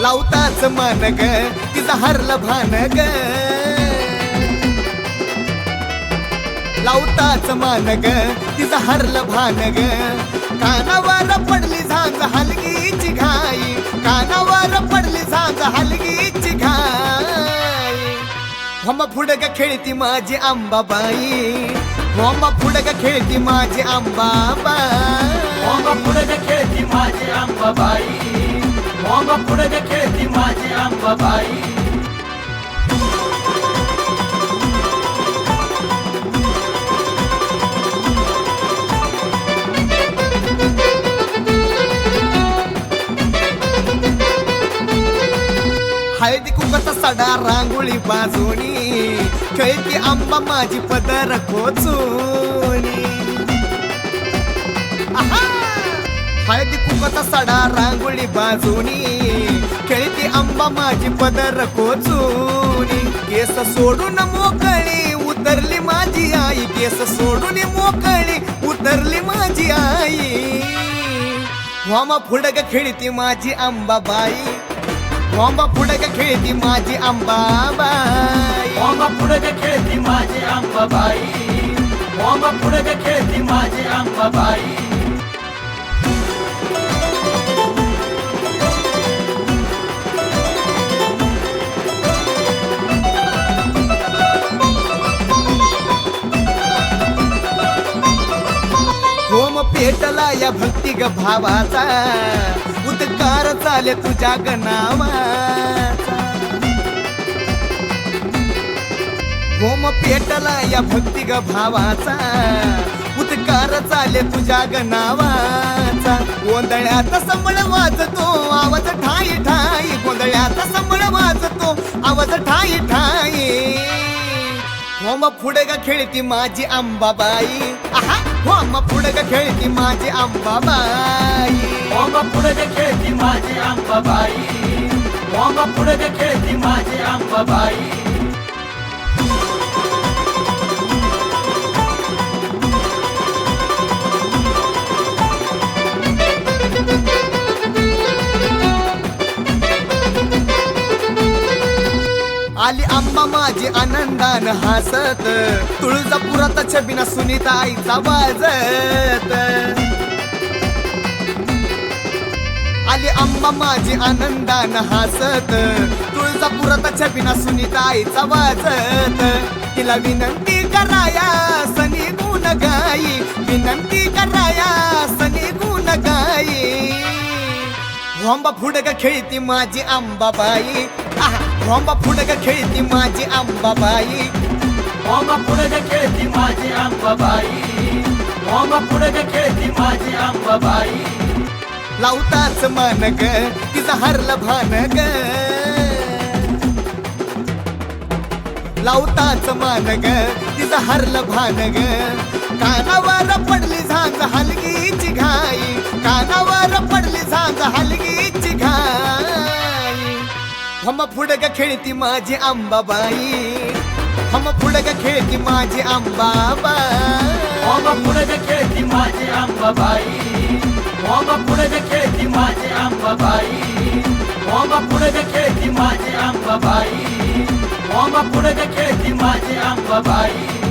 लावताच मन ग तिचं हरलं भान ग लावताच मान ग तिचं हरलं भान ग कानावर पडली झांज हलगीची घाई. कानावर पडली झांज हलगीची घाई. हम फुडग खेळती माझी आंबाबाई. होम फुडग खेळती माझी आंबाबाई. मोंबा पुढे खेळती माझी अंबाबाई मोंबा पुढे खेळती माझी अंबाबाई हळदी कुंकचा सडा रांगोळी बाजूनी खेळती आंबा माझी पदर खोचू हळदी कुंकाचा सडा रांगोळी बाजूनी. खेळती आंबा माझी पदर कोचूनी. केस सोडून मोकळी उतरली माझी आई. केस सोडून मोकळी उतरली माझी आई. वामा फुडक खेळती माझी आंबाबाई वामा फुडक खेळती माझी आंबाबाई मोंबा फुडक खेळती माझी अंबाबाई मोंबा फुडक खेळती माझी अंबाबाई भक्ती ग भावाचा उद्गार चाले तुझ्या ग होम पेटला या भक्ती ग भावाचा उद्गार चाले तुझ्या ग गोंधळ्यात संबळ वाजतो आवाज ठाई ठाई. गोंधळ्यात संबळ वाजतो आवाज ठाई ठाई. होम ग खेळती माझी आंबाबाई. आहा! होम फुडग खेळती माझी आंबाबाई. मोंबा पुढे खेळती माझी अंबाबाई मोंबा पुढे खेळती माझी अंबाबाई आली आंबा माझी आनंदान हसत. तुळजापुरात छबिना सुनीता आईचा वाजत आली आंबा माझी आनंदान हसत. तुळजापुरात छबिना सुनीता आईचा वाजत तिला विनंती कराया सनी गुण गाई. विनंती कराया सनी गुण गाई. होंबा फुडग खेळती माझी आंबाबाई. होंबा फुडग खेळती माझी आंबाबाई. मोंबा पुढे खेळती माझी अंबाबाई मोंबा पुढे खेळती माझी अंबाबाई लावताच मन ग तिचं हरलं भान ग. लावताच मान ग तिचं हरलं भान ग. कानावर पडली झांज हलगीची घाई. कानावर पडली झांज हलगीची घाई हम फुडग खेळती माझी आंबाबाई. हम फुडग खेळती माझी आंबाबाई. हम फुडग खेळती माझी आंबाबाई. हम फुडग खेळती माझी आंबाबाई. हम फुडग खेळती माझी आंबाबाई. हम फुडग खेळती माझी आंबाबाई.